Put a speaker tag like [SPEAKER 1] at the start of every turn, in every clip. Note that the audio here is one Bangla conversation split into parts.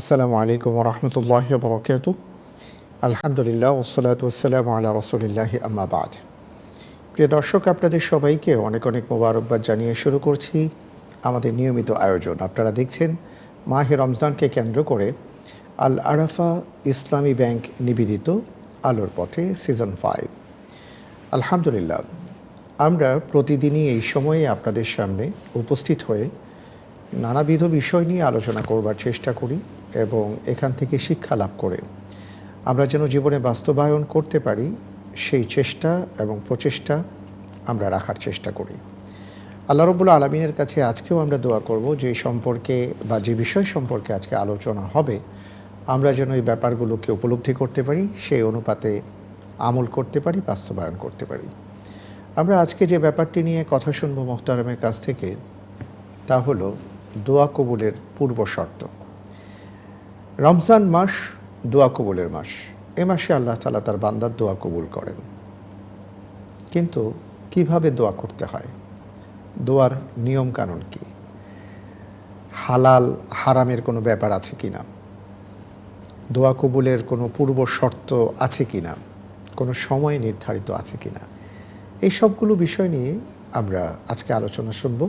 [SPEAKER 1] আসসালামু আলাইকুম রহমতুল্লাহ বরকাত আলহামদুলিল্লাহ ওসলাত ওসালাম আল্লাহ রসুলিল্লাহি আম্মাবাদ প্রিয় দর্শক, আপনাদের সবাইকে অনেক অনেক মোবারকবাদ জানিয়ে শুরু করছি আমাদের নিয়মিত আয়োজন। আপনারা দেখছেন মাহে রমজানকে কেন্দ্র করে আল আরাফা ইসলামী ব্যাংক নিবেদিত আলোর পথে সিজন ফাইভ। আলহামদুলিল্লাহ, আমরা প্রতিদিনই এই সময়ে আপনাদের সামনে উপস্থিত হয়ে নানাবিধ বিষয় নিয়ে আলোচনা করবার চেষ্টা করি। এবং এখান থেকে শিক্ষা লাভ করে। আমরা যেন জীবনে বাস্তবায়ন করতে পারি, সেই চেষ্টা এবং প্রচেষ্টা আমরা রাখার চেষ্টা করি। আল্লাহ রবুল্লা আলমিনের কাছে আজকেও আমরা দোয়া করব যে সম্পর্কে বা যে বিষয় সম্পর্কে আজকে আলোচনা হবে, আমরা যেন এই ব্যাপারগুলোকে উপলব্ধি করতে পারি, সেই অনুপাতে আমল করতে পারি, বাস্তবায়ন করতে পারি। আমরা আজকে যে ব্যাপারটি নিয়ে কথা শুনব মোহতারামের কাছ থেকে, তা হলো দোয়া কবুলের পূর্ব শর্ত। রমজান মাস দোয়া কবুলের মাস। এ মাসে আল্লাহ তালা তার বান্দার দোয়া কবুল করেন। কিন্তু কীভাবে দোয়া করতে হয়? দোয়ার নিয়ম কানুন কি? হালাল, হারামের কোনো ব্যাপার আছে কি না? দোয়া কবুলের কোনো পূর্ব শর্ত আছে কি না? কোনো সময় নির্ধারিত আছে কি না? এই সবগুলো বিষয় নিয়ে আমরা আজকে আলোচনা শুনব।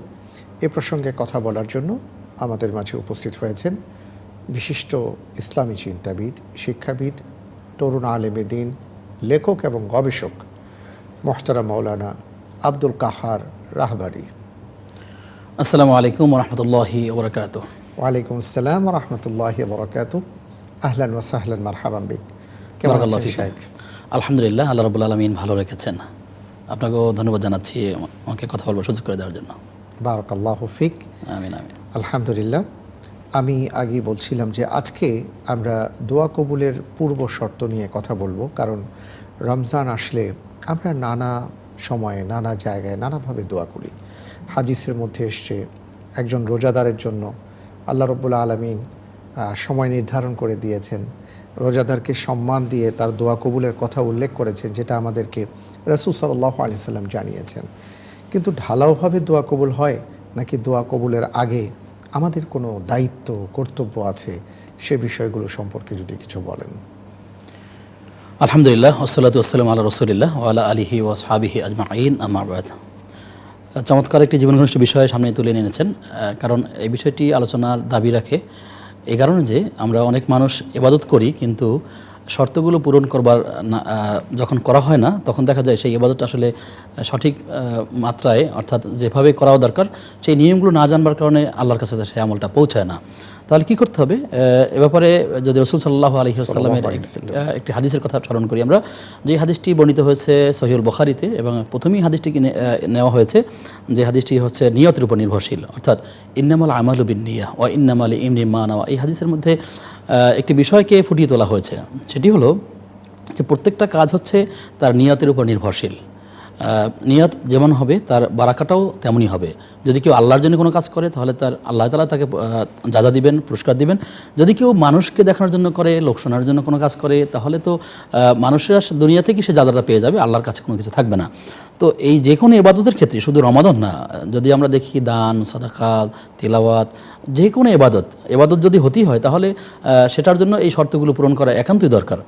[SPEAKER 1] এ প্রসঙ্গে কথা বলার জন্য আমাদের মাঝে উপস্থিত হয়েছেন বিশিষ্ট ইসলামী চিন্তাবিদ শিক্ষাবিদ তরুণ আলেমে দিন লেখক এবং গবেষক মোহতারা মৌলানা আব্দুল কাহার রাহবারি।
[SPEAKER 2] আসসালামু আলাইকুম রহমতুল্লাহি ওবরাকাত
[SPEAKER 1] ওয়ালাইকুম আসসালাম রহমতুল্লাহ বরকাত আহলান ওয়াসাহলান মারহাবাম বিক। কেমন আছেন
[SPEAKER 2] আলহামদুলিল্লাহ আল্লাহ রবুল আলমিন ভালো রেখেছেন। আপনাকেও ধন্যবাদ জানাচ্ছি আমাকে কথা বলবার সুযোগ করে দেওয়ার জন্য।
[SPEAKER 1] বারকাল্লাহ ফিক।
[SPEAKER 2] আমিন আমিন।
[SPEAKER 1] আলহামদুলিল্লাহ। আমি আগে বলছিলাম যে আজকে আমরা দোয়া কবুলের পূর্ব শর্ত নিয়ে কথা বলব, কারণ রমজান আসলে আমরা নানা সময়ে, নানা জায়গায়, নানাভাবে দোয়া করি। হাদিসের মধ্যে এসছে, একজন রোজাদারের জন্য আল্লাহ রব্বুল্লা আলমিন সময় নির্ধারণ করে দিয়েছেন। রোজাদারকে সম্মান দিয়ে তার দোয়া কবুলের কথা উল্লেখ করেছেন, যেটা আমাদেরকে রসুল সাল্লাহ আলি সাল্লাম জানিয়েছেন। কিন্তু ঢালাওভাবে দোয়া কবুল হয় নাকি দোয়া কবুলের আগে আমাদের কোনো দায়িত্ব কর্তব্য আছে সে বিষয়গুলো সম্পর্কে যদি কিছু বলেন।
[SPEAKER 2] আলহামদুলিল্লাহ ওসলাত আসসালাম আল্লাহ রসুলিল্লাহ ওয়ালা আলিহি ও সাহাবিহি আজমাইন আমাবাদ চমৎকার একটি জীবনঘনিষ্ঠ বিষয় সামনে তুলে আহ, কারণ এই বিষয়টি আলোচনার দাবি রাখে এই কারণে যে আমরা অনেক মানুষ এবাদত করি কিন্তু শর্তগুলো পূরণ করবার যখন করা হয় না, তখন দেখা যায় সেই ইবাদতটা আসলে সঠিক মাত্রায়, অর্থাৎ যেভাবে করাও দরকার, সেই নিয়মগুলো না জানবার কারণে আল্লাহর কাছে সেই আমলটা পৌঁছায় না। তাহলে কি করতে হবে? এ ব্যাপারে যদি রসুল সাল্লাহ আলহি আসাল্লামের একটি হাদিসের কথা স্মরণ করি আমরা। যে হাদিসটি বর্ণিত হয়েছে সহিউল বখারিতে এবং প্রথমেই হাদিসটিকে নে- নেওয়া হয়েছে যে হাদিসটি হচ্ছে নিয়তের উপর নির্ভরশীল। অর্থাৎ ইন্নামাল আমালু বিন নিয়া ও ইন্নামাল ইমনি মা নেওয়া এই হাদিসের মধ্যে একটি বিষয়কে ফুটিয়ে তোলা হয়েছে। সেটি হলো যে প্রত্যেকটা কাজ হচ্ছে তার নিয়তের উপর নির্ভরশীল। নিয়ত যেমন হবে, তার বারাকাটাও তেমনই হবে। যদি কেউ আল্লাহর জন্য কোনো কাজ করে, তাহলে তার আল্লাহ তালা তাকে যাজা দিবেন, পুরস্কার দিবেন। যদি কেউ মানুষকে দেখানোর জন্য করে, লোক শোনার জন্য কোনো কাজ করে, তাহলে তো মানুষের মানুষেরা দুনিয়া থেকে সে যাজাটা পেয়ে যাবে? আল্লাহর কাছে কোনো কিছু থাকবে না। তো এই যে কোনো এবাদতের ক্ষেত্রে, শুধু রমাদন না, যদি আমরা দেখি দান সদাকাল তেলাওয়াত, যে কোনো এবাদত এবাদত যদি হতেই হয়, তাহলে সেটার জন্য এই শর্তগুলো পূরণ করা একান্তই দরকার।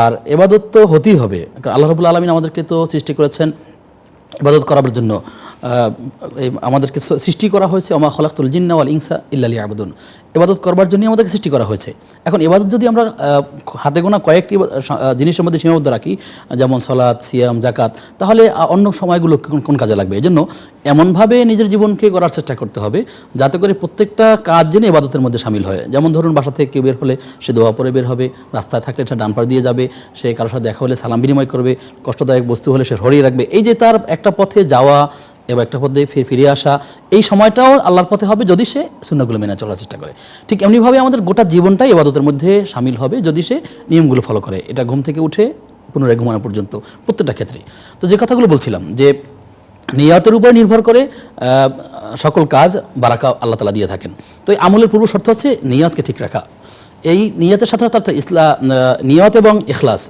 [SPEAKER 2] আর এবাদত তো হতেই হবে। আল্লাহ রবুল্লা আলমিন আমাদেরকে তো সৃষ্টি করেছেন এবাদত করার জন্য। আমাদেরকে সৃষ্টি করা হয়েছে আমা খলাকুল জিন্না ওয়াল ইনসা ইল্লালি আবুদুন এবাদত করবার জন্যই আমাদেরকে সৃষ্টি করা হয়েছে। এখন এবাদত যদি আমরা হাতে গোনা কয়েকটি জিনিসের মধ্যে সীমাবদ্ধ রাখি, যেমন সলাদ সিয়াম জাকাত তাহলে অন্য সময়গুলো কোন- কাজে লাগবে? এই জন্য এমনভাবে নিজের জীবনকে করার চেষ্টা করতে হবে, যাতে করে প্রত্যেকটা কাজ যেন এবাদতের মধ্যে সামিল হয়। যেমন ধরুন, বাসা থেকে কেউ বের হলে সে দোয়া পরে বের হবে, রাস্তায় থাকলে সে ডান দিয়ে যাবে, সে কারোর সাথে দেখা হলে সালাম বিনিময় করবে, কষ্টদায়ক বস্তু হলে সে হরিয়ে রাখবে। এই যে তার একটা পথে যাওয়া এবং একটা পথে ফির ফিরে আসা। এই সময়টাও আল্লাহর পথে হবে যদি সে শূন্যগুলো মেনে চলার চেষ্টা করে। ঠিক এমনিভাবে আমাদের গোটা জীবনটাই ইবাদতের মধ্যে সামিল হবে যদি সে নিয়মগুলো ফলো করে। এটা ঘুম থেকে উঠে পুনরায় ঘুমানো পর্যন্ত প্রত্যেকটা ক্ষেত্রে তো যে কথাগুলো বলছিলাম যে নিয়াতের উপর নির্ভর করে সকল কাজ বারাকা আল্লাহ তালা দিয়ে থাকেন। তো এই আমলের পূর্ব শর্ত হচ্ছে নিয়াতকে ঠিক রাখা। এই নিয়তের সাথে সাথে ইসলা নিয়ত এবং এখলাস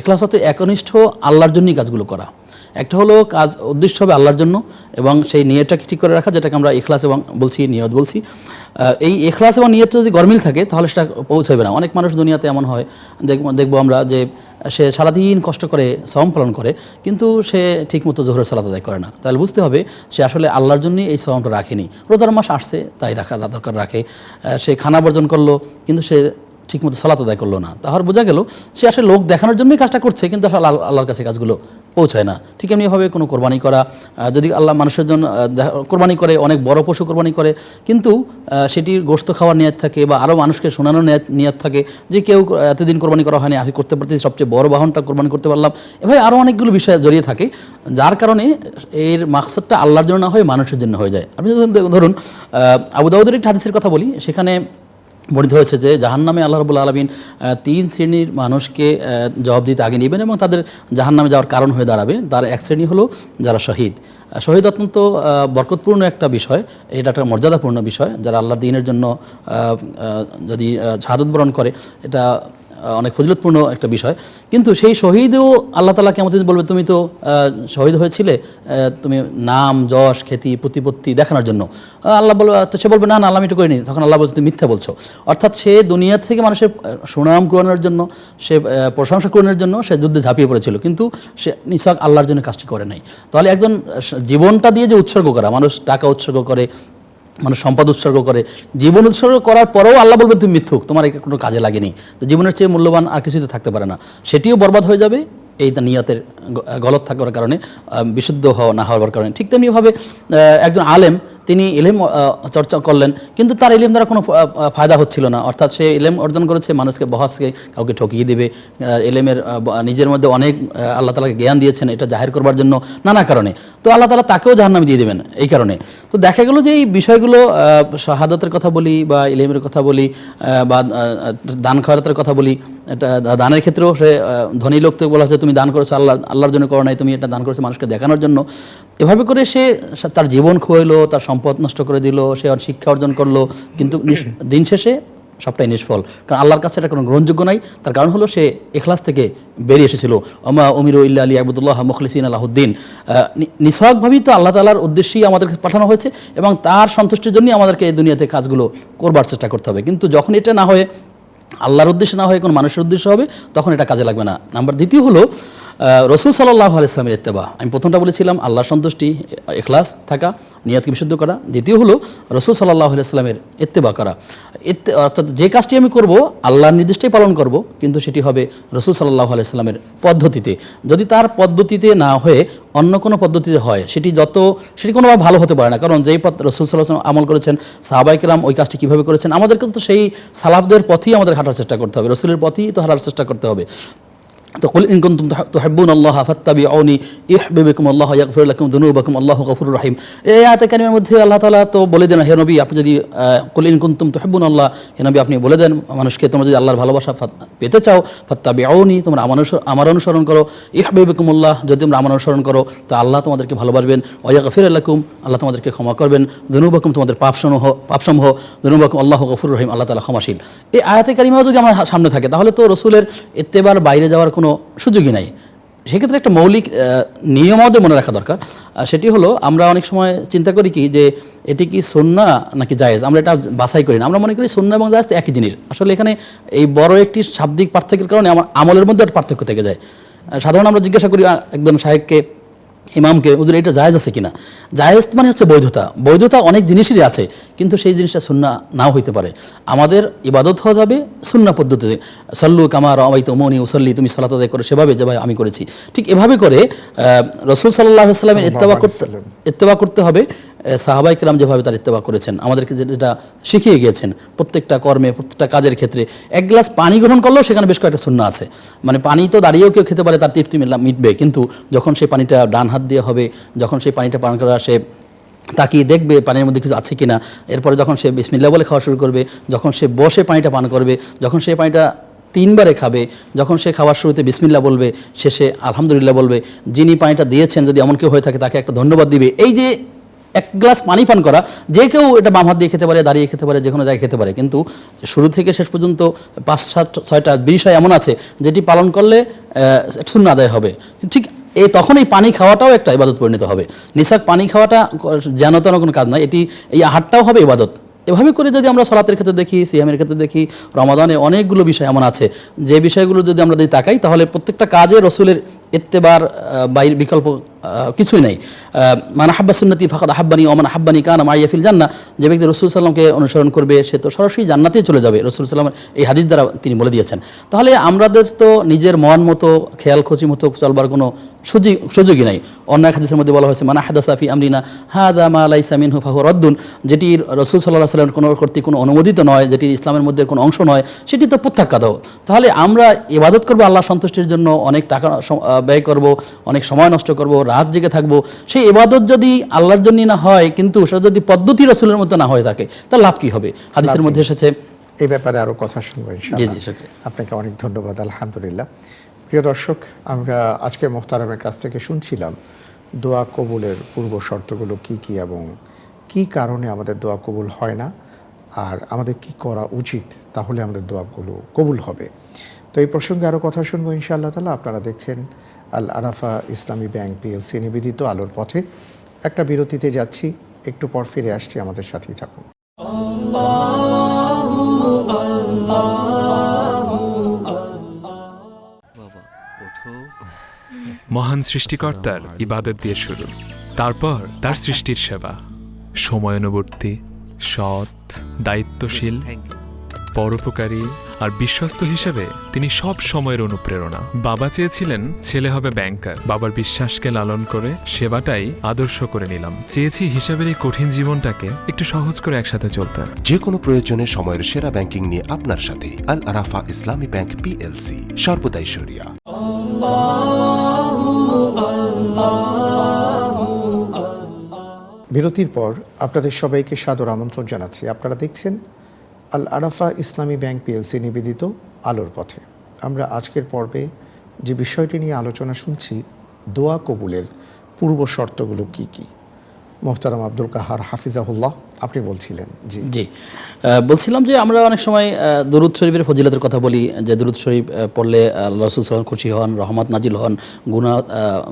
[SPEAKER 2] এখলাস হচ্ছে একনিষ্ঠ আল্লাহর জন্যই কাজগুলো করা। একটা হলো কাজ উদ্দেশ্য হবে আল্লাহর জন্য এবং সেই নিয়তটাকে ঠিক করে রাখা, যেটাকে আমরা ইখলাস এবং বলছি, নিয়ত বলছি। এই এখলাস এবং নিয়ত যদি গরমিল থাকে, তাহলে সেটা পৌঁছাবে না। অনেক মানুষ দুনিয়াতে এমন হয় দেখব দেখব আমরা যে সে সারাদিন কষ্ট করে সম পালন করে, কিন্তু সে ঠিকমতো জোহরের সালাত আদায় করে না। তাহলে বুঝতে হবে, সে আসলে আল্লাহর জন্যই এই সমটা রাখেনি। রোজার মাস আসছে, তাই রাখা দরকার রাখে। সে খানা বর্জন করল, কিন্তু সে ঠিকমতো সালাত আদায় করল না। তাহলে বোঝা গেল সে আসলে লোক দেখানোর জন্যই কাজটা করছে কিন্তু আসলে আল্লাহ- আল্লাহর কাছে কাজগুলো পৌঁছায় না। ঠিক এমনিভাবে কোনো কোরবানি করা যদি আল্লাহ মানুষের জন্য কোরবানি করে অনেক বড় পশু কোরবানি করে কিন্তু সেটির গোস্ত খাওয়ার নিয়ত থাকে বা আরও মানুষকে শোনানোর নিয়ত নিয়ত থাকে যে কেউ এতদিন কোরবানি করা হয়নি আমি করতে পারতেছি সবচেয়ে বড় বাহনটা কোরবানি করতে পারলাম। এভাবে আরও অনেকগুলো বিষয় জড়িয়ে থাকে যার কারণে এর মাকসাদটা আল্লাহর জন্য না হয়ে মানুষের জন্য হয়ে যায়। আপনি ধরুন আহ, আবু দাউদের একটি হাদিসের কথা বলি সেখানে বর্ণিত হয়েছে যে জাহান নামে আল্লাহ রবুল্লা আলমিন তিন শ্রেণির মানুষকে জবাব দিতে আগে নেবেন এবং তাদের জাহান নামে যাওয়ার কারণ হয়ে দাঁড়াবে। তার এক শ্রেণি হলো যারা শহীদ। শহীদ অত্যন্ত বরকতপূর্ণ একটা বিষয়। এটা একটা মর্যাদাপূর্ণ বিষয়। যারা আল্লাহ দিনের জন্য যদি শাহাদত বরণ করে, এটা অনেক ফজিলতপূর্ণ একটা বিষয়। কিন্তু সেই শহীদও আল্লাহ তালা কেমন বলবে, তুমি তো শহীদ হয়েছিলে তুমি নাম, যশ, খ্যাতি, প্রতিপত্তি দেখানোর জন্য। আল্লাহ বলবে সে বলবে, না না, আল্লাহ আমি করিনি। তখন আল্লাহ বলছে, তুমি মিথ্যা বলছো। অর্থাৎ সে দুনিয়া থেকে মানুষের সুনাম গ্রহণের জন্য, সে প্রশংসা গ্রহণের জন্য সে যুদ্ধে ঝাঁপিয়ে পড়েছিল। কিন্তু সে নিঃসক আল্লাহর জন্য কাজটি করে নাই। তাহলে একজন জীবনটা দিয়ে যে উৎসর্গ করা, মানুষ টাকা উৎসর্গ করে মানুষ সম্পদ উৎসর্গ করে। জীবন উৎসর্গ করার পরেও আল্লাহ বলবে, তুমি মিথ্যুক, তোমার এটা কোনো কাজে লাগেনি। তো জীবনের চেয়ে মূল্যবান আর কিছুই তো থাকতে পারে না। সেটিও বরবাদ হয়ে যাবে, এই তার নিয়তের গলত থাকার কারণে বিশুদ্ধ হওয়া, না হওয়ার কারণে। ঠিক তেমনিভাবে একজন আলেম তিনি আহ, চর্চা করলেন। কিন্তু তার এলেম দ্বারা কোনো ফায়দা হচ্ছিল না। অর্থাৎ সে এলেম অর্জন করেছে মানুষকে বহাসকে কাউকে ঠকিয়ে দেবে। এলেমের নিজের মধ্যে অনেক আল্লাহ তালাকে জ্ঞান দিয়েছেন এটা জাহির করবার জন্য নানা কারণে। তো আল্লাহ তালা তাকেও জাহান্নামে দিয়ে দেবেন এই কারণে। তো দেখা গেল যে এই বিষয়গুলো শাহাদতের কথা বলি বা ইলেমের কথা বলি বা দান খাওয়াতের কথা বলি এটা দানের ক্ষেত্রেও সে ধনী লোককে বলা হচ্ছে তুমি দান করেছ আল্লাহ আল্লাহর জন্য করো নাই তুমি এটা দান করেছ মানুষকে দেখানোর জন্য। এভাবে করে সে তার জীবন খুয়াইলো, তার সম্পদ নষ্ট করে দিল, সে আর শিক্ষা অর্জন করল, কিন্তু দিন শেষে সবটাই নিষ্ফল। কারণ আল্লাহর কাছে এটা কোনো গ্রহণযোগ্য নাই। তার কারণ হলো সে এখলাস থেকে বেরিয়ে এসেছিল। অমা অমির ইল্লা আলী আবুদুল্লাহ মুখলিসিন আলাহুদ্দিন নিঃসহকভাবেই তো আল্লাহ তালার উদ্দেশ্যেই আমাদেরকে পাঠানো হয়েছে এবং তার সন্তুষ্টির জন্যই আমাদেরকে এই দুনিয়াতে কাজগুলো করবার চেষ্টা করতে হবে। কিন্তু যখন এটা না হয়ে, আল্লাহর উদ্দেশ্যে না হয়ে কোনো মানুষের উদ্দেশ্য হবে, তখন এটা কাজে লাগবে না। নাম্বার দ্বিতীয় হলো রসুল সাল্লাহ আলাইসলামের ইত্তেবা। আমি প্রথমটা বলেছিলাম আল্লাহ সন্তুষ্টি এখলাস থাকা, নিয়াতকে বিশুদ্ধ করা। দ্বিতীয় হলো, রসুল সাল্লাহ আলাইসলামের ইত্তেবা করা। অর্থাৎ যে কাজটি আমি করব, আল্লাহর নির্দিষ্টই পালন করব, কিন্তু সেটি হবে রসুল সাল্লাহ আলাইসলামের পদ্ধতিতে। যদি তার পদ্ধতিতে না হয়ে অন্য কোনো পদ্ধতিতে হয়, সেটি যত সেটি কোনোভাবে ভালো হতে পারে না। কারণ যেই পথ রসুল সাল্লাহ আমল করেছেন সাহাবাইকরাম ওই কাজটি কীভাবে করেছেন, আমাদেরকে তো সেই সালাফদের পথেই আমাদের হাঁটার চেষ্টা করতে হবে। রসুলের পথেই তো হাঁটার চেষ্টা করতে হবে। তো কুল ইন কুনতুম তুহিব্বুন আল্লাহ ফাত্তাবিউনি ইউহিব্বুকুম আল্লাহ ইয়াগফির লাকুম যুনুবাকুম আল্লাহু গফুরুর রহিম এই আয়াতে কারিমের মধ্যে আল্লাহ তাআলা তো বলে দেন, হে নবী, আপনি যদি কুল ইন কুনতুম তুহিব্বুন আল্লাহ, হে নবী, আপনি বলে দেন, মানুষকে তোমরা যদি আল্লাহর ভালোবাসা পেতে চাও, ফাত্তাবিউনি, তোমরা আমার আমার অনুসরণ করো। ইউহিব্বুকুম আল্লাহ যদি তোমরা আমার অনুসরণ করো, তো আল্লাহ তোমাদেরকে ভালোবাসবেন। ওয়া ইয়াগফির লাকুম, আল্লাহ তোমাদেরকে ক্ষমা করবেন। যুনুবাকুম তোমাদের পাপসমূহ পাপসমূহ যুনুবাকুম আল্লাহু গফুরুর রহিম, আল্লাহ তাআলা ক্ষমাশীল। এই আয়াতে কারিমাও যদি আমার সামনে থাকে, তাহলে তো রসুলের ইত্তেবার বাইরে যাওয়ার কোনো সুযোগই নাই। সেক্ষেত্রে একটা মৌলিক নিয়ম আমাদের মনে রাখা দরকার। সেটি হলো আমরা অনেক সময় চিন্তা করি কি যে এটি কি সন্না নাকি জায়েজ? আমরা এটা বাছাই করি না। আমরা মনে করি সন্না এবং জায়েজ একই জিনিস। আসলে এখানে এই বড় একটি শাব্দিক পার্থক্যের কারণে আমার আমলের মধ্যে একটা পার্থক্য থেকে যায়। সাধারণ আমরা জিজ্ঞাসা করি একদম একজন সাহেবকে ইমামকে ওদের এটা জায়েজ আছে কিনা? জায়েজ মানে হচ্ছে বৈধতা। বৈধতা অনেক জিনিসেরই আছে কিন্তু সেই জিনিসটা সুন্না নাও হইতে পারে। আমাদের ইবাদত হওয়া যাবে সুন্না পদ্ধতিতে। সল্লু কামার অবাই তো মনি উসল্লি তুমি সালাত আদায় করো সেভাবে যেভাবে আমি করেছি। ঠিক এভাবে করে রসুল সাল্লাহ সাল্লামের ইত্তেবা করতে ইত্তেবা করতে হবে। সাহাবাই কিরাম যেভাবে তার ইত্তেবা করেছেন, আমাদেরকে যেটা শিখিয়ে গিয়েছেন, প্রত্যেকটা কর্মে, প্রত্যেকটা কাজের ক্ষেত্রে এক গ্লাস পানি গ্রহণ করলেও সেখানে বেশ কয়েকটা শূন্য আছে। মানে পানি তো দাঁড়িয়েও কেউ খেতে পারে, তার তৃপ্তি মিটবে কিন্তু যখন সেই পানিটা ডান হাত দিয়ে হবে, যখন সেই পানিটা পান করা সে তাকিয়ে দেখবে পানির মধ্যে কিছু আছে কিনা, এরপরে যখন সে বিসমিল্লা বলে খাওয়া শুরু করবে, যখন সে বসে পানিটা পান করবে, যখন সে পানিটা তিনবারে খাবে, যখন সে খাওয়ার শুরুতে বিসমিল্লা বলবে শেষে আলহামদুলিল্লাহ বলবে, যিনি পানিটা দিয়েছেন, যদি এমন কেউ হয়ে থাকে, তাকে একটা ধন্যবাদ দিবে। এই যে এক গ্লাস পানি পান করা, যে কেউ এটা বাম হাত দিয়ে খেতে পারে, দাঁড়িয়ে খেতে পারে যে কোনো জায়গায় খেতে পারে। কিন্তু শুরু থেকে শেষ পর্যন্ত পাঁচ, সাত, ছয়টা বিষয় এমন আছে, যেটি পালন করলে শূন্য আদায় হবে। ঠিক এই তখন এই পানি খাওয়াটাও একটা ইবাদত পরিণত হবে। নিশাক পানি খাওয়াটা যেন তেন কোনো কাজ নয়, এটি, এই আহারটাও হবে ইবাদত। এভাবে করে যদি আমরা সলাতের ক্ষেত্রে দেখি, সিয়ামের ক্ষেত্রে দেখি, রমাদানে অনেকগুলো বিষয় এমন আছে। যে বিষয়গুলো যদি আমরা যদি তাকাই, তাহলে প্রত্যেকটা কাজে রসুলের এত্তেবার বাইর বিকল্প কিছুই নেই। মান আহাব্বা সুন্নতি ফাকাদ আহাব্বানি ওমান আহাব্বানি কান মাইয়াফিল জান্না যে ব্যক্তি রসুল সাল্লামকে অনুসরণ করবে, সে তো সরাসরি জান্নাতেই চলে যাবে। রসুল সাল্লামের এই হাদিস দ্বারা তিনি বলে দিয়েছেন। তাহলে আমাদের তো নিজের মন মতো, খেয়াল খচি মতো চলবার কোনো সুযোগ সুযোগই নাই। অন্য এক হাদিসের মধ্যে বলা হয়েছে, মানা হাদাসাফি আমরিনা, হাদা মা লাইসা মিনহু ফাহু রদ্দুন। যেটি রসুল সাল্লাহ সাল্লামের কোনো কর্তৃক কোনো অনুমোদিত নয়, যেটি ইসলামের মধ্যে কোনো অংশ নয়, সেটি তো প্রত্যাখ্যাত। তাহলে আমরা ইবাদত করব আল্লাহ সন্তুষ্টির জন্য, অনেক টাকা ব্যয় করব, অনেক সময় নষ্ট করব রাত জেগে থাকব। সেই এবাদত যদি আল্লাহর জন্যই না হয় কিন্তু সেটা যদি পদ্ধতি রসুলের মতো না হয়ে থাকে তার লাভ কি হবে? হাদিসের মধ্যে এসেছে।
[SPEAKER 1] এই ব্যাপারে আরও কথা শুনব আপনাকে অনেক ধন্যবাদ আলহামদুলিল্লাহ। প্রিয় দর্শক আমরা আজকে মোহতারামের কাছ থেকে শুনছিলাম দোয়া কবুলের পূর্ব শর্তগুলো কি কি এবং কি কারণে আমাদের দোয়া কবুল হয় না আর আমাদের কি করা উচিত তাহলে আমাদের দোয়াগুলো কবুল হবে। তো এই প্রসঙ্গে আরও কথা শুনব ইনশাআল্লাহ তালা আপনারা দেখছেন আল আরাফা ইসলামী ব্যাংক পিএলসি নিবেদিত আলোর পথে। একটা বিরতিতে যাচ্ছি, একটু পর ফিরে আসছি আমাদের সাথেই থাকুন।
[SPEAKER 3] মহান সৃষ্টিকর্তার ইবাদত দিয়ে শুরু, তারপর তার সৃষ্টির সেবা। সময়ানুবর্তী, সৎ, দায়িত্বশীল পরোপকারী আর বিশ্বস্ত হিসেবে তিনি সব সময়ের অনুপ্রেরণা। বাবা চেয়েছিলেন ছেলে হবে ব্যাংকার বাবার বিশ্বাসকে লালন করে সেবাটাই আদর্শ করে নিলাম। চেয়েছি হিসাবের এই কঠিন জীবনটাকে একটু সহজ করে একসাথে চলতে।
[SPEAKER 4] যে কোনো প্রয়োজনে সময়ের সেরা ব্যাংকিং নিয়ে আপনার সাথে আল আরাফা ইসলামী ব্যাংক পিএলসি সর্বদাই সরিয়া
[SPEAKER 1] বিরতির পর আপনাদের সবাইকে সাদর আমন্ত্রণ জানাচ্ছি। আপনারা দেখছেন আল আরাফা ইসলামী ব্যাংক পিএলসি নিবেদিত আলোর পথে। আমরা আজকের পর্বে যে বিষয়টি নিয়ে আলোচনা শুনছি দোয়া কবুলের পূর্ব শর্তগুলো কি কি? মোহতারাম আব্দুল কাহার হাফিজাহুল্লাহ আপনি বলছিলেন জি।
[SPEAKER 2] জি। বলছিলাম যে আমরা অনেক সময় দরুদ শরীফের ফজিলতের কথা বলি যে দরুদ শরীফ পড়লে আল্লাহ রসুল সাল্লাম খুশি হন রহমত নাজিল হন আহ,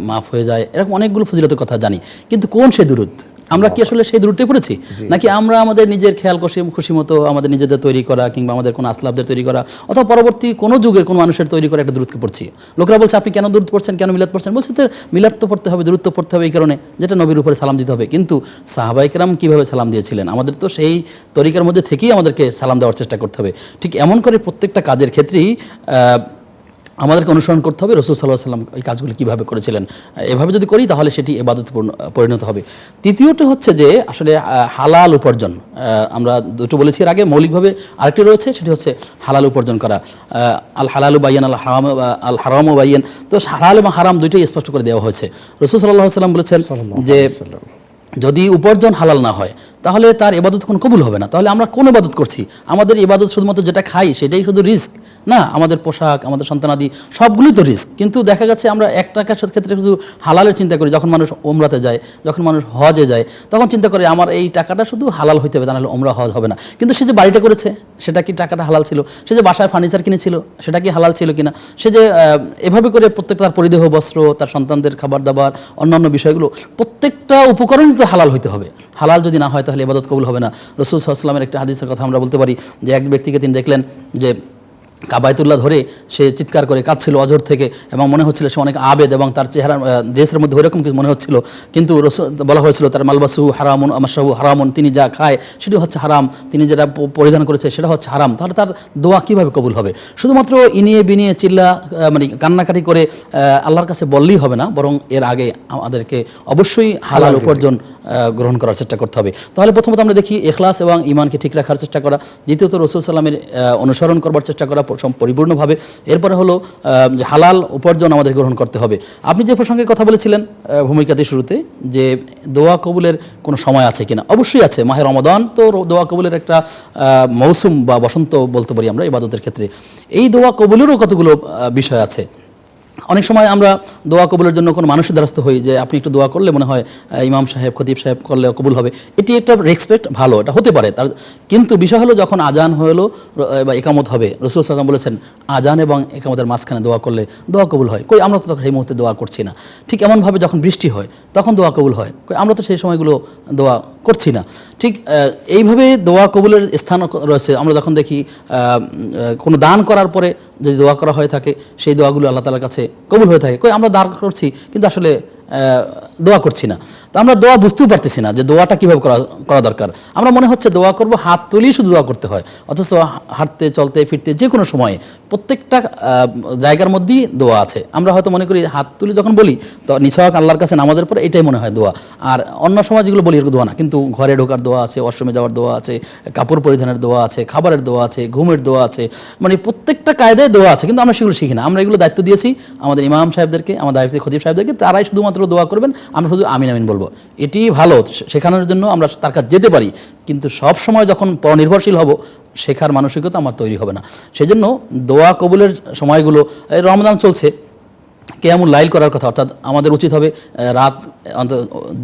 [SPEAKER 2] মাফ হয়ে যায় এরকম অনেকগুলো ফজিলতের কথা জানি। কিন্তু কোন সে দরুদ? আমরা কি আসলে সেই দূরটাই পড়েছি? নাকি আমরা আমাদের নিজের খেয়াল খুশি খুশি মতো আমাদের নিজেদের তৈরি করা কিংবা আমাদের কোনো আসলাবদের তৈরি করা অথবা পরবর্তী কোনো যুগের কোনো মানুষের তৈরি করা একটা দূরত্ব পড়ছি? লোকরা বলছে আপনি কেন দূরত্ব পড়ছেন? কেন মিলাদ পড়ছেন? বলছে তো মিলাদ তো পড়তে হবে দূরত্ব পড়তে হবে এই কারণে যেটা নবীর উপরে সালাম দিতে হবে। কিন্তু সাহাবাইকরাম কীভাবে সালাম দিয়েছিলেন? আমাদের তো সেই তরিকার মধ্যে থেকেই আমাদেরকে সালাম দেওয়ার চেষ্টা করতে হবে। ঠিক এমন করে প্রত্যেকটা কাজের ক্ষেত্রেই আমাদেরকে অনুসরণ করতে হবে রসুল সাল্লাহ সাল্লাম এই কাজগুলো কীভাবে করেছিলেন এভাবে যদি করি তাহলে সেটি এবাদত পরিণত হবে। তৃতীয়টি হচ্ছে যে আসলে হালাল উপার্জন আমরা দুটো বলেছি এর আগে মৌলিকভাবে আরেকটি রয়েছে সেটি হচ্ছে হালাল উপার্জন করা। আল হালালু বাইয়ান আল হারাম আল হারামও বাইয়ান। তো হালাল এবং হারাম দুইটাই স্পষ্ট করে দেওয়া হয়েছে। রসুল সাল্লাহ সাল্লাম বলেছেন যে যদি উপার্জন হালাল না হয় তাহলে তার এবাদত কোনো কবুল হবে না। তাহলে আমরা কোন ইবাদত করছি? আমাদের এবাদত শুধুমাত্র যেটা খাই সেটাই শুধু রিস্ক। না, আমাদের পোশাক, আমাদের সন্তানাদি সবগুলোই তো রিস্ক। কিন্তু দেখা গেছে আমরা এক টাকার ক্ষেত্রে শুধু হালালের চিন্তা করি, যখন মানুষ ওমরাতে যায়, যখন মানুষ হজে যায়, তখন চিন্তা করে আমার এই টাকাটা শুধু হালাল হইতে হবে, তা নাহলে ওমরা হজ হবে না। কিন্তু সে যে বাড়িটা করেছে, সেটা কি টাকাটা হালাল ছিল? সে যে বাসায় ফার্নিচার কিনেছিল, সেটা কি হালাল ছিল কিনা? সে যে এভাবে করে প্রত্যেকটা তার পরিদেহ, বস্ত্র, তার সন্তানদের খাবার দাবার, অন্যান্য বিষয়গুলো, প্রত্যেকটা উপকরণই তো হালাল হইতে হবে। হালাল যদি না হয় তাহলে ইবাদত কবুল হবে না। রসুল সাল্লামের একটা হাদিসের কথা আমরা বলতে পারি যে এক ব্যক্তিকে তিনি দেখলেন যে কাবায়তুল্লাহ ধরে সে চিৎকার করে কাঁদছিল অজর থেকে এবং মনে হচ্ছিল সে অনেক আবেদ এবং তার চেহারা ড্রেসের মধ্যে ওইরকম কিছু মনে হচ্ছিল। কিন্তু বলা হয়েছিল তার মালবাসু হারামুন আমাশাহু হারামুন তিনি যা খায় সেটি হচ্ছে হারাম তিনি যেটা পরিধান করেছে সেটা হচ্ছে হারাম। তাহলে তার দোয়া কীভাবে কবুল হবে? শুধুমাত্র ইনিয়ে বিনিয়ে চিল্লা মানে কান্নাকাটি করে আল্লাহর কাছে বললেই হবে না বরং এর আগে আমাদেরকে অবশ্যই হালাল উপার্জন গ্রহণ করার চেষ্টা করতে হবে। তাহলে প্রথমত আমরা দেখি এখলাস এবং ইমানকে ঠিক রাখার চেষ্টা করা। দ্বিতীয়ত রসুল সাল্লামের অনুসরণ করবার চেষ্টা করা। পরিপূর্ণভাবে। এরপরে হলো যে হালাল উপার্জন আমাদের গ্রহণ করতে হবে। আপনি যে প্রসঙ্গে কথা বলেছিলেন ভূমিকাতে শুরুতে, যে দোয়া কবুলের কোনো সময় আছে কিনা? অবশ্যই আছে। মাহে রমাদান তো দোয়া কবুলের একটা মৌসুম বা বসন্ত বলতে পারি আমরা ইবাদতের ক্ষেত্রে। এই দোয়া কবুলেরও কতগুলো বিষয় আছে? অনেক সময় আমরা দোয়া কবুলের জন্য কোনো মানুষের দ্বারস্থ হই যে আপনি একটু দোয়া করলে মনে হয় ইমাম সাহেব, খতিব সাহেব করলে কবুল হবে। এটি একটা রেসপেক্ট ভালো, এটা হতে পারে। তার কিন্তু বিষয় হলো যখন আজান হলো বা একামত হবে, রসুল সাল্লাম বলেছেন, আজান এবং একামতের মাঝখানে দোয়া করলে দোয়া কবুল হয়। কই, আমরা তো তখন সেই মুহূর্তে দোয়া করছি না। ঠিক এমনভাবে যখন বৃষ্টি হয়, তখন দোয়া কবুল হয়। কই, আমরা তো সেই সময়গুলো দোয়া করছি না। ঠিক এইভাবে দোয়া কবুলের স্থান রয়েছে। আমরা যখন দেখি কোনো দান করার পরে যদি দোয়া করা হয়ে থাকে, সেই দোয়াগুলো আল্লাহ তালার কাছে কবুল হয়ে থাকে। কই আমরা দাঁড় করছি কিন্তু আসলে দোয়া করছি না। তো আমরা দোয়া বুঝতেও পারতেছি না যে দোয়াটা কীভাবে করা করা দরকার। আমরা মনে হচ্ছে দোয়া করব, হাত তুলেই শুধু দোয়া করতে হয়। অথচ হাঁটতে, চলতে, ফিরতে যে কোনো সময়ে প্রত্যেকটা জায়গার মধ্যেই দোয়া আছে। আমরা হয়তো মনে করি হাত তুলে যখন বলি, তো নিছক আল্লাহর কাছে নামাজের পরে এটাই মনে হয় দোয়া। আর অন্য সময় যেগুলো বলি এরকম দোয়া না। কিন্তু ঘরে ঢোকার দোয়া আছে অষ্টমে যাওয়ার দোয়া আছে, কাপড় পরিধানের দোয়া আছে, খাবারের দোয়া আছে, ঘুমের দোয়া আছে। মানে প্রত্যেকটা কায়দায় দোয়া আছে, কিন্তু আমরা সেগুলো শিখি না। আমরা এগুলো দায়িত্ব দিয়েছি আমাদের ইমাম সাহেবদেরকে, আমাদের দায়িত্ব খতিব সাহেবদেরকে, তারাই শুধুমাত্র দোয়া করবেন। আমরা শুধু আমিন আমিন বলব। এটি ভালো শেখানোর জন্য আমরা তার কাছে যেতে পারি, কিন্তু সব সময় যখন পরনির্ভরশীল হব, শেখার মানসিকতা আমার তৈরি হবে না। সেজন্য দোয়া কবুলের সময়গুলো, এই রমজান চলছে কেয়ামুল লাইল করার কথা, অর্থাৎ আমাদের উচিত হবে রাত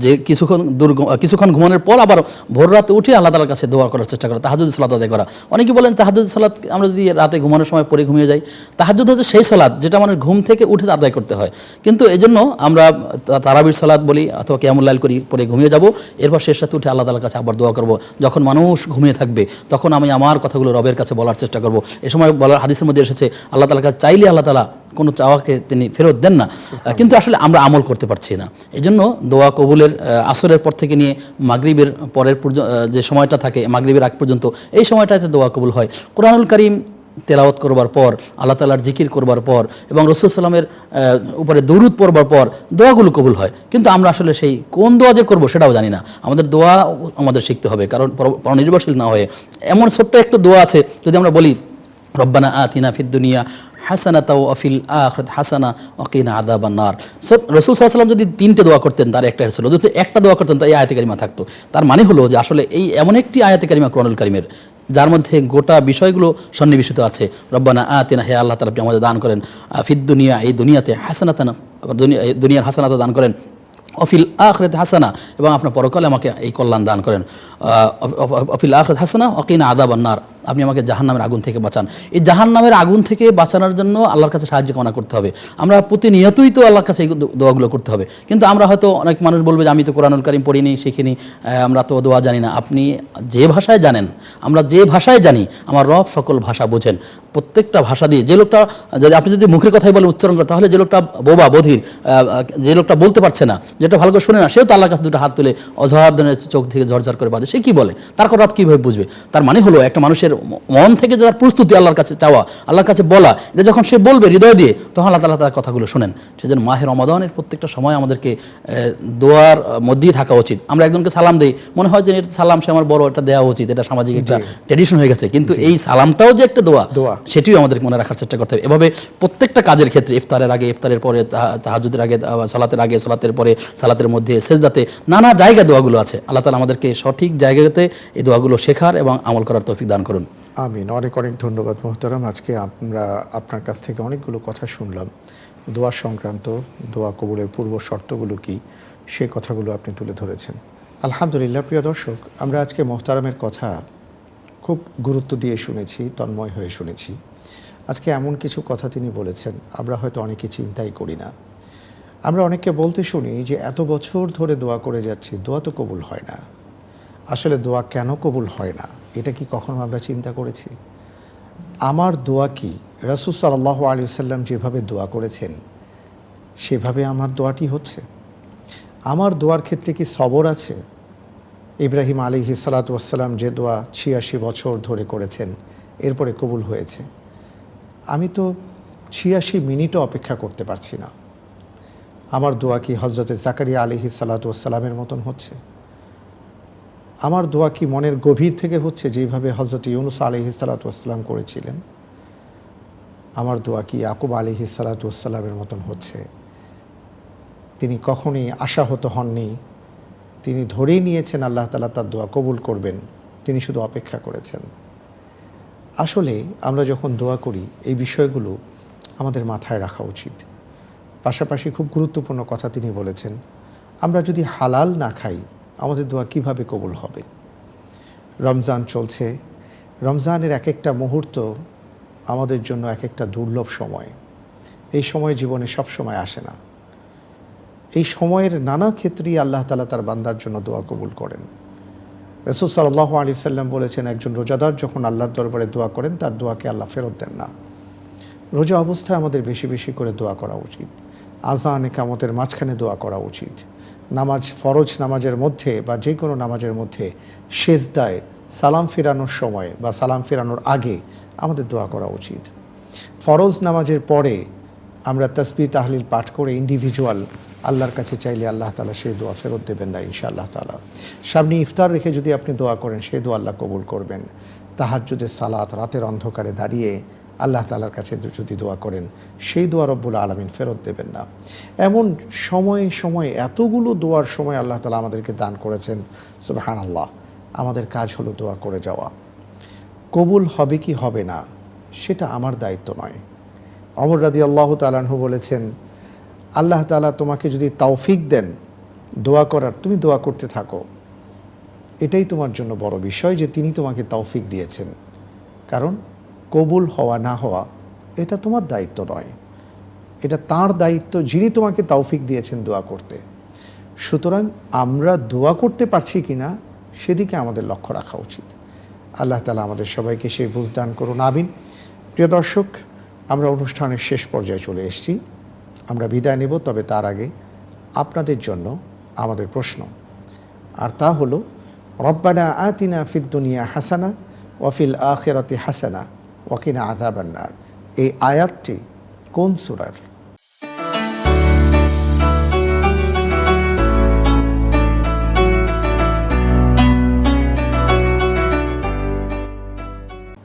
[SPEAKER 2] যে কিছুক্ষণ দূর কিছুক্ষণ ঘুমানোর পর আবার ভোর রাতে উঠে আল্লাহ তালার কাছে দোয়া করার চেষ্টা করা তাহাজুদ সালাত আদায় করা। অনেকে বলেন তাহাজুদ সালাত, আমরা যদি রাতে ঘুমানোর সময় পরে ঘুমিয়ে যাই তাহাজুদ হচ্ছে সেই সালাদ যেটা মানুষ ঘুম থেকে উঠে আদায় করতে হয়। কিন্তু এই জন্য আমরা তারাবির সালাত বলি অথবা কেয়ামুল লাইল করি পরে ঘুমিয়ে যাব, এরপর শেষ রাতে উঠে আল্লাহ তালার কাছে আবার দোয়া করব। যখন মানুষ ঘুমিয়ে থাকবে, তখন আমি আমার কথাগুলো রবের কাছে বলার চেষ্টা করব। এ সময় বলার হাদিসের মধ্যে এসেছে, আল্লাহ তালার কাছে চাইলে আল্লাহ তালা কোনো চাওয়াকে তিনি ফেরত দেন না। কিন্তু আসলে আমরা আমল করতে পারছি না। এই জন্য দোয়া কবুলের আসরের পর থেকে নিয়ে মাগরিবের পরের যে সময়টা থাকে মাগরিবের আগ পর্যন্ত এই সময়টাতে দোয়া কবুল হয়। কোরআনুল করিম তেলাওয়াত করবার পর আল্লাহ তালার জিকির করবার পর এবং রসুল সাল্লামের উপরে দৌরুদ পড়বার পর দোয়াগুলো কবুল হয়। কিন্তু আমরা আসলে সেই কোন দোয়া যে করব সেটাও জানি না। আমাদের দোয়া আমাদের শিখতে হবে। কারণ পরনির্ভরশীল না হয়ে এমন ছোট্ট একটা দোয়া আছে যদি আমরা বলি রব্বানা আতিনা ফিদ দুনিয়া হাসানা তাও অফিল আখরত, হাসানা অকিনা আদাবান্নার সব রসুল সাল্লাম যদি তিনটে দোয়া করতেন, তার একটা ছিল যদি একটা দোয়া করতেন তাই আয়াতে কারিমা থাকতো। তার মানে হলো যে আসলে এই এমন একটি আয়াতে কারিমা কোরআনুল কারিমের, যার মধ্যে গোটা বিষয়গুলো সন্নিবেশিত আছে। রব্বানা আতিনা, হে আল্লাহ তালা আপনি আমাদের দান করেন। ফিদ দুনিয়া, এই দুনিয়াতে হাসানাতানা, দুনিয়া, এই দুনিয়ার হাসানাতা দান করেন। অফিল আখরেত, হাসানা, এবং আপনার পরকালে আমাকে এই কল্যাণ দান করেন। অফিল আখরেত, হাসানা, অকিনা আদা বান্নার আপনি আমাকে জাহান্নামের আগুন থেকে বাঁচান। এই জাহান্নামের আগুন থেকে বাঁচানোর জন্য আল্লাহর কাছে সাহায্য কামনা করতে হবে। আমরা প্রতিনিয়তই তো আল্লাহর কাছে এই দোয়াগুলো করতে হবে। কিন্তু আমরা হয়তো অনেক মানুষ বলবে যে, আমি তো কোরআনুল কারিম পড়িনি, শিখিনি আমরা তো দোয়া জানি না। আপনি যে ভাষায় জানেন, আমরা যে ভাষায় জানি, আমার রব সকল ভাষা বোঝেন। প্রত্যেকটা ভাষা দিয়ে যে লোকটা, যদি আপনি যদি মুখের কথাই বলে উচ্চারণ করেন, তাহলে যে লোকটা বোবা, বধির যে লোকটা বলতে পারছে না, যেটা ভালো করে শুনে না, সেও তো আল্লাহর কাছে দুটো হাত তুলে ধরনের চোখ থেকে ঝরঝর করে বাঁধে। সে কী বলে? তার কথা রব কীভাবে বুঝবে? তার মানে হলো, একটা মানুষের ম- মন থেকে যার প্রস্তুতি আল্লাহর কাছে চাওয়া আল্লাহর কাছে বলা এটা যখন সে বলবে হৃদয় দিয়ে তখন আল্লাহ তালা তার কথাগুলো শোনেন। সেজন্য মাহের রমাদানের প্রত্যেকটা সময় আমাদেরকে দোয়ার মধ্যেই থাকা উচিত। আমরা একজনকে সালাম দিই মনে হয় যে সালাম সে আমার বড় এটা দেওয়া উচিত এটা সামাজিক একটা ট্রেডিশন হয়ে গেছে। কিন্তু এই সালামটাও যে একটা দোয়া
[SPEAKER 1] দোয়া।
[SPEAKER 2] সেটিও আমাদের মনে রাখার চেষ্টা করতে হবে। এভাবে প্রত্যেকটা কাজের ক্ষেত্রে ইফতারের আগে ইফতারের পরে তাহা- তাহাজ্জুদের আগে সালাতের আগে সালাতের পরে সালাতের মধ্যে সেজদাতে নানা জায়গায় দোয়াগুলো আছে। আল্লাহ তালা আমাদেরকে সঠিক জায়গাতে এই দোয়াগুলো শেখার এবং আমল করার তৌফিক দান করুন।
[SPEAKER 1] আমিন। অনেক অনেক ধন্যবাদ মোহতারাম। আজকে আমরা আপনার কাছ থেকে অনেকগুলো কথা শুনলাম। দোয়া সংক্রান্ত, দোয়া কবুলের পূর্ব শর্তগুলো কি? সে কথাগুলো আপনি তুলে ধরেছেন। আলহামদুলিল্লাহ, প্রিয় দর্শক, আমরা আজকে মোহতারামের কথা খুব গুরুত্ব দিয়ে শুনেছি, তন্ময় হয়ে শুনেছি। আজকে এমন কিছু কথা তিনি বলেছেন, আমরা হয়তো অনেকে চিন্তাই করি না। আমরা অনেককে বলতে শুনি যে, এত বছর ধরে দোয়া করে যাচ্ছি, দোয়া তো কবুল হয় না। আসলে দোয়া কেন কবুল হয় না? এটা কি কখনো আমরা চিন্তা করেছি? আমার দোয়া কি? রসুল সাল্লাহ আলী সাল্লাম যেভাবে দোয়া করেছেন, সেভাবে আমার দোয়াটি হচ্ছে। আমার দোয়ার ক্ষেত্রে কি সবর আছে? ইব্রাহিম আলী হিসালাতাম যে দোয়া ছিয়াশি বছর ধরে করেছেন, এরপরে কবুল হয়েছে। আমি তো ছিয়াশি মিনিটও অপেক্ষা করতে পারছি না। আমার দোয়া কি হজরতে জাকারিয়া আলী হিসালাতামের মতন হচ্ছে? আমার দোয়া কি মনের গভীর থেকে হচ্ছে যেভাবে হজরত ইউনুস আলী হিসালাতাম করেছিলেন? আমার দোয়া কি ইয়াকুব আলী হিসালাতামের মতন হচ্ছে? তিনি কখনই আশাহত হননি। তিনি ধরেই নিয়েছেন আল্লাহ তালা তার দোয়া কবুল করবেন। তিনি শুধু অপেক্ষা করেছেন। আসলে আমরা যখন দোয়া করি, এই বিষয়গুলো আমাদের মাথায় রাখা উচিত। পাশাপাশি খুব গুরুত্বপূর্ণ কথা তিনি বলেছেন, আমরা যদি হালাল না খাই আমাদের দোয়া কীভাবে কবুল হবে? রমজান চলছে। রমজানের এক একটা মুহূর্ত আমাদের জন্য এক একটা দুর্লভ সময়। এই সময় জীবনে সব সময় আসে না। এই সময়ের নানা ক্ষেত্রেই আল্লাহ তালা তার বান্দার জন্য দোয়া কবুল করেন। রসুল সাল্লাহ আলি সাল্লাম বলেছেন, একজন রোজাদার যখন আল্লাহর দরবারে দোয়া করেন, তার দোয়াকে আল্লাহ ফেরত দেন না। রোজা অবস্থায় আমাদের বেশি বেশি করে দোয়া করা উচিত। আজান একামতের মাঝখানে দোয়া করা উচিত। নামাজ, ফরজ নামাজের মধ্যে বা যে কোনো নামাজের মধ্যে শেষদায় সালাম ফেরানোর সময় বা সালাম ফেরানোর আগে আমাদের দোয়া করা উচিত। ফরজ নামাজের পরে আমরা তসবি তাহলিল পাঠ করে ইন্ডিভিজুয়াল আল্লাহর কাছে চাইলে আল্লাহ তালা সেই দোয়া ফেরত দেবেন না ইনশাআল্লাহ তালা সামনে ইফতার রেখে যদি আপনি দোয়া করেন, সেই দোয়া আল্লাহ কবুল করবেন। তাহাজ্জুদের সালাত রাতের অন্ধকারে দাঁড়িয়ে আল্লাহ তালার কাছে যদি দোয়া করেন, সেই দোয়া রব্বুল আলমিন ফেরত দেবেন না। এমন সময়ে সময়ে এতগুলো দোয়ার সময় আল্লাহ তালা আমাদেরকে দান করেছেন সুবাহান আল্লাহ আমাদের কাজ হলো দোয়া করে যাওয়া। কবুল হবে কি হবে না, সেটা আমার দায়িত্ব নয়। অমর রাদি আল্লাহ তালাহু বলেছেন, আল্লাহ তালা তোমাকে যদি তৌফিক দেন, দোয়া করার, তুমি দোয়া করতে থাকো। এটাই তোমার জন্য বড় বিষয় যে তিনি তোমাকে তৌফিক দিয়েছেন। কারণ কবুল হওয়া না হওয়া, এটা তোমার দায়িত্ব নয়। এটা তার দায়িত্ব, যিনি তোমাকে তৌফিক দিয়েছেন দোয়া করতে। সুতরাং আমরা দোয়া করতে পারছি কি না সেদিকে আমাদের লক্ষ্য রাখা উচিত। আল্লাহ তালা আমাদের সবাইকে সেই বুঝ দান করুন আবিন প্রিয় দর্শক, আমরা অনুষ্ঠানের শেষ পর্যায়ে চলে এসেছি। আমরা বিদায় নেব, তবে তার আগে আপনাদের জন্য আমাদের প্রশ্ন। আর তা হলো, রব্বানা আতিনা ফিদ দুনিয়া হাসানা ওয়াফিল আখেরাতে হাসানা। ওয়াকিনা আধাবান্নার এই আয়াতটি কোন সুরার?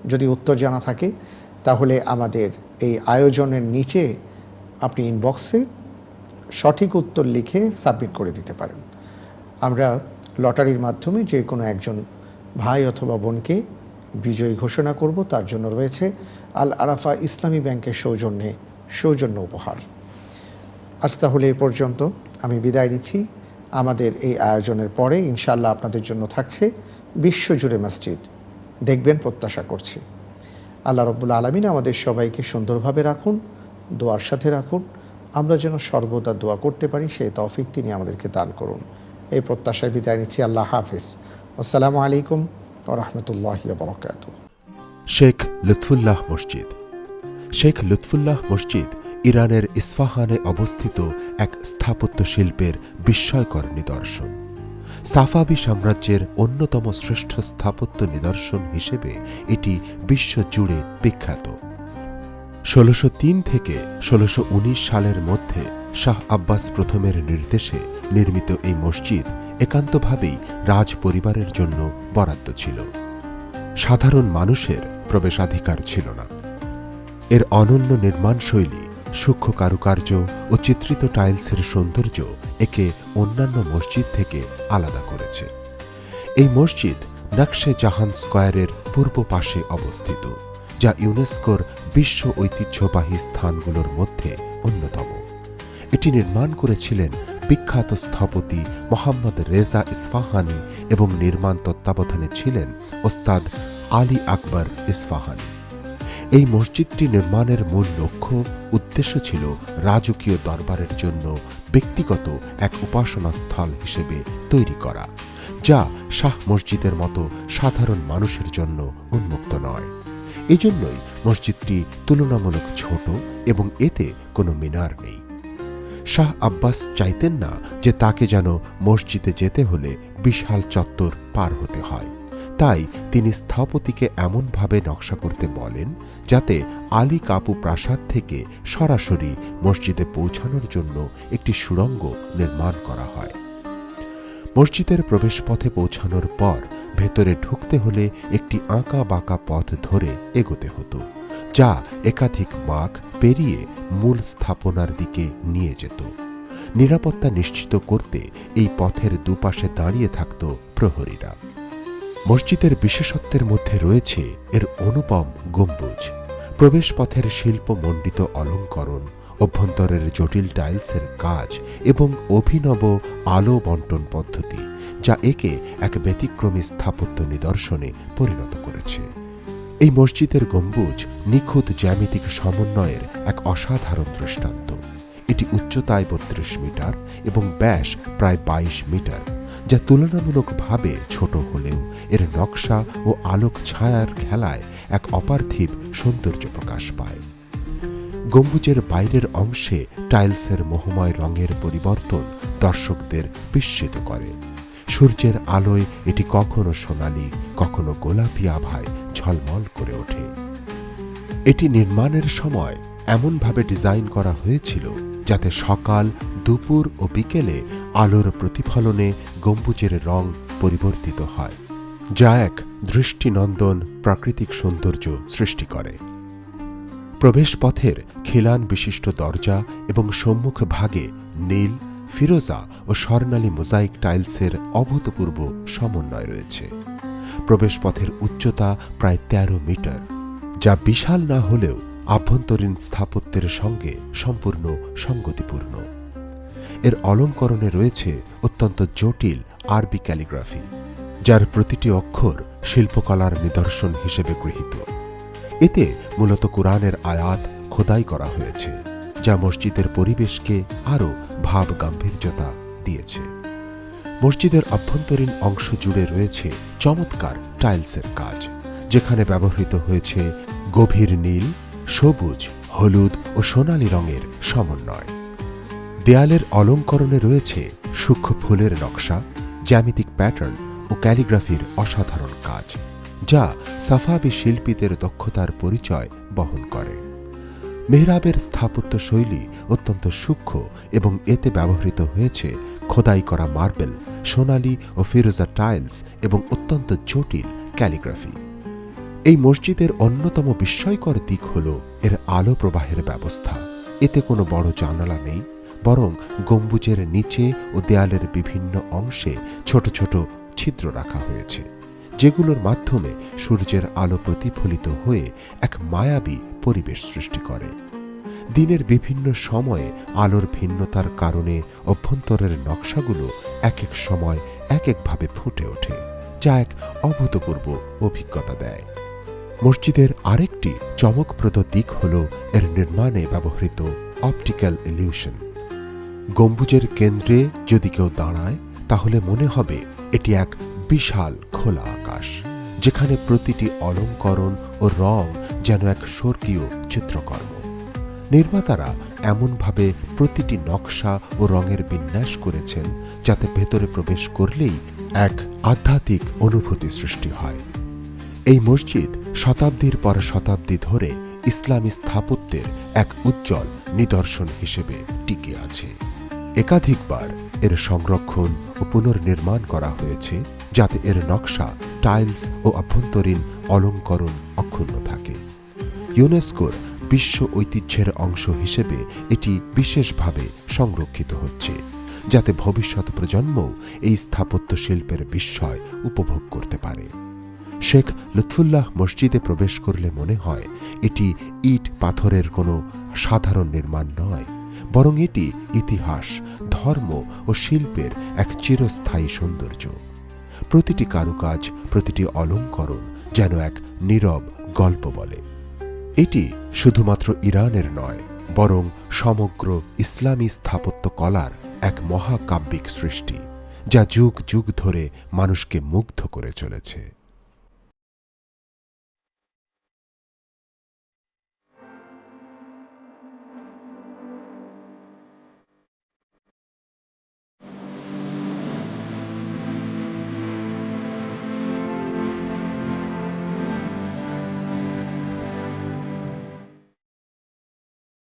[SPEAKER 1] যদি উত্তর জানা থাকে, তাহলে আমাদের এই আয়োজনের নিচে আপনি ইনবক্সে সঠিক উত্তর লিখে সাবমিট করে দিতে পারেন। আমরা লটারির মাধ্যমে যে কোনো একজন ভাই অথবা বোনকে বিজয়ী ঘোষণা করব, তার জন্য রয়েছে আল আরাফা ইসলামী ব্যাংকের সৌজন্যে সৌজন্য উপহার। আজ তাহলে এ পর্যন্ত আমি বিদায় নিচ্ছি। আমাদের এই আয়োজনের পরে ইনশাল্লাহ আপনাদের জন্য থাকছে বিশ্বজুড়ে মসজিদ। দেখবেন, প্রত্যাশা করছি। আল্লাহ রব্বুল আলমিন আমাদের সবাইকে সুন্দরভাবে রাখুন, দোয়ার সাথে রাখুন। আমরা যেন সর্বদা দোয়া করতে পারি, সেই তৌফিক তিনি আমাদেরকে দান করুন। এই প্রত্যাশায় বিদায় নিচ্ছি। আল্লাহ হাফিজ। আসসালামু আলাইকুম।
[SPEAKER 4] শেখ লুৎফুল্লাহ মসজিদ। শেখ লুৎফুল্লাহ মসজিদ ইরানের ইস্ফাহানে অবস্থিত এক স্থাপত্য শিল্পের বিস্ময়কর নিদর্শন। সাফাবি সাম্রাজ্যের অন্যতম শ্রেষ্ঠ স্থাপত্য নিদর্শন হিসেবে এটি বিশ্বজুড়ে বিখ্যাত। ষোলোশো তিন থেকে ষোলোশো সালের মধ্যে শাহ আব্বাস প্রথমের নির্দেশে নির্মিত এই মসজিদ একান্তভাবেই রাজ পরিবারের জন্য বরাদ্দ ছিল। সাধারণ মানুষের প্রবেশাধিকার ছিল না। এর অনন্য নির্মাণশৈলী, সূক্ষ্ম কারুকার্য ও চিত্রিত টাইলসের সৌন্দর্য একে অন্যান্য মসজিদ থেকে আলাদা করেছে। এই মসজিদ নকশে জাহান স্কয়ারের পূর্ব পাশে অবস্থিত, যা ইউনেস্কোর বিশ্ব ঐতিহ্যবাহী স্থানগুলোর মধ্যে অন্যতম। এটি নির্মাণ করেছিলেন বিখ্যাত স্থপতি মোহাম্মদ রেজা ইস্ফাহানি এবং নির্মাণ তত্ত্বাবধানে ছিলেন ওস্তাদ আলী আকবর ইস্ফাহানি। এই মসজিদটি নির্মাণের মূল লক্ষ্য, উদ্দেশ্য ছিল রাজকীয় দরবারের জন্য ব্যক্তিগত এক উপাসনা স্থল হিসেবে তৈরি করা, যা শাহ মসজিদের মতো সাধারণ মানুষের জন্য উন্মুক্ত নয়। এজন্যই মসজিদটি তুলনামূলক ছোট এবং এতে কোনো মিনার নেই। শাহ আব্বাস চাইতেন না যে তাকে যেন মসজিদে যেতে হলে বিশাল চত্বর পার হতে হয়। তাই তিনি স্থপতিকে এমনভাবে নকশা করতে বলেন যাতে আলী কাপু প্রাসাদ থেকে সরাসরি মসজিদে পৌঁছানোর জন্য একটি সুড়ঙ্গ নির্মাণ করা হয়। মসজিদের প্রবেশপথে পৌঁছানোর পর ভেতরে ঢুকতে হলে একটি আঁকা বাঁকা পথ ধরে এগোতে হতো। যা একাধিক মাগ পেরিয়ে মূল স্থাপনার দিকে নিয়ে যেত। নিরাপত্তা নিশ্চিত করতে এই পথের দুপাশে দাঁড়িয়ে থাকত প্রহরীরা। মসজিদের বিশেষত্বের মধ্যে রয়েছে এর অনুপম গম্বুজ। প্রবেশপথের শিল্পমণ্ডিত অলঙ্করণ, অভ্যন্তরের জটিল টাইলসের কাজ এবং অভিনব আলো বন্টন পদ্ধতি, যা একে এক ব্যতিক্রমী স্থাপত্য নিদর্শনে পরিণত করেছে। এই মসজিদের গম্বুজ নিখুঁত জ্যামিতিক সমন্বয়ের এক অসাধারণ দৃষ্টান্ত। এটি উচ্চতায় বত্রিশ মিটার এবং ব্যাস প্রায় বাইশ মিটার, যা তুলনামূলকভাবে ছোট হলেও এর নকশা ও আলোক ছায়ার খেলায় এক অপার্থিব সৌন্দর্য প্রকাশ পায়। গম্বুজের বাইরের অংশে টাইলসের মোহময় রঙের পরিবর্তন দর্শকদের বিস্মিত করে। সূর্যের আলোয় এটি কখনো সোনালি, কখনো গোলাপি আভায় ঝলমল করে ওঠে। এটি নির্মাণের সময় এমনভাবে ডিজাইন করা হয়েছিল যাতে সকাল, দুপুর ও বিকেলে আলোর প্রতিফলনে গম্বুজের রং পরিবর্তিত হয়, যা এক দৃষ্টিনন্দন প্রাকৃতিক সৌন্দর্য সৃষ্টি করে। প্রবেশপথের খিলান বিশিষ্ট দরজা এবং সম্মুখ ভাগে নীল ফিরোজা ও স্বর্ণালী মোজাইক টাইলসের অভূতপূর্ব সমন্বয় রয়েছে। প্রবেশপথের উচ্চতা প্রায় ১৩ মিটার, যা বিশাল না হলেও আভ্যন্তরীণ স্থাপত্যের সঙ্গে সম্পূর্ণ সঙ্গতিপূর্ণ। এর অলঙ্করণে রয়েছে অত্যন্ত জটিল আরবি ক্যালিগ্রাফি, যার প্রতিটি অক্ষর শিল্পকলার নিদর্শন হিসেবে গৃহীত। এতে মূলত কোরআনের আয়াত খোদাই করা হয়েছে। যা মসজিদের পরিবেশকে আরও ভাব গাম্ভীর্যতা দিয়েছে। মসজিদের অভ্যন্তরীণ অংশ জুড়ে রয়েছে চমৎকার টাইলসের কাজ, যেখানে ব্যবহৃত হয়েছে গভীর নীল, সবুজ, হলুদ ও সোনালী রঙের সমন্বয়। দেয়ালের অলঙ্করণে রয়েছে সূক্ষ্ম ফুলের নকশা, জ্যামিতিক প্যাটার্ন ও ক্যালিগ্রাফির অসাধারণ কাজ, যা সাফাবি শিল্পীদের দক্ষতার পরিচয় বহন করে। মেহরাবের স্থাপত্য শৈলী অত্যন্ত সূক্ষ্ম এবং এতে ব্যবহৃত হয়েছে খোদাই করা মার্বেল, সোনালী ও ফিরোজা টাইলস এবং অত্যন্ত জটিল ক্যালিগ্রাফি। এই মসজিদের অন্যতম বিস্ময়কর দিক হল এর আলো প্রবাহের ব্যবস্থা। এতে কোনো বড় জানালা নেই, বরং গম্বুজের নিচে ও দেয়ালের বিভিন্ন অংশে ছোট ছোট ছিদ্র রাখা হয়েছে, যেগুলোর মাধ্যমে সূর্যের আলো প্রতিফলিত হয়ে এক মায়াবী পরিবেশ সৃষ্টি করে। দিনের বিভিন্ন সময়ে আলোর ভিন্নতার কারণে অভ্যন্তরের নকশাগুলো এক এক সময় এক একভাবে ফুটে ওঠে, যা এক অভূতপূর্ব অভিজ্ঞতা দেয়। মসজিদের আরেকটি চমকপ্রদ দিক হল এর নির্মাণে ব্যবহৃত অপটিক্যাল ইলিউশন। গম্বুজের কেন্দ্রে যদি কেউ দাঁড়ায়, তাহলে মনে হবে এটি এক বিশাল খোলা আকাশ, যেখানে প্রতিটি অলঙ্করণ ও রং যেন এক স্বর্গীয় চিত্রকর্ম। নির্মাতারা এমনভাবে প্রতিটি নকশা ও রঙের বিন্যাস করেছেন যাতে ভেতরে প্রবেশ করলেই এক আধ্যাত্মিক অনুভূতি সৃষ্টি হয়। এই মসজিদ শতাব্দীর পর শতাব্দী ধরে ইসলামী স্থাপত্যের এক উজ্জ্বল নিদর্শন হিসেবে টিকে আছে। একাধিকবার এর সংরক্ষণ ও পুনর্নির্মাণ করা হয়েছে যাতে এর নকশা টাইলস ও অভ্যন্তরীণ অলঙ্করণ অক্ষুণ্ণ থাকে। ইউনেস্কোর বিশ্ব ঐতিহ্যের অংশ হিসেবে এটি বিশেষভাবে সংরক্ষিত হচ্ছে, যাতে ভবিষ্যৎ প্রজন্মও এই স্থাপত্য শিল্পের বিস্ময় উপভোগ করতে পারে। শেখ লুৎফুল্লাহ মসজিদে প্রবেশ করলে মনে হয় এটি ইট পাথরের কোনো সাধারণ নির্মাণ নয়, বরং এটি ইতিহাস, ধর্ম ও শিল্পের এক চিরস্থায়ী সৌন্দর্য। প্রতিটি কারুকাজ, প্রতিটি অলঙ্করণ যেন এক নীরব গল্প বলে। এটি শুধুমাত্র ইরানের নয়, বরং সমগ্র ইসলামী স্থাপত্যকলার এক মহাকাব্যিক সৃষ্টি, যা যুগ যুগ ধরে মানুষকে মুগ্ধ করে চলেছে।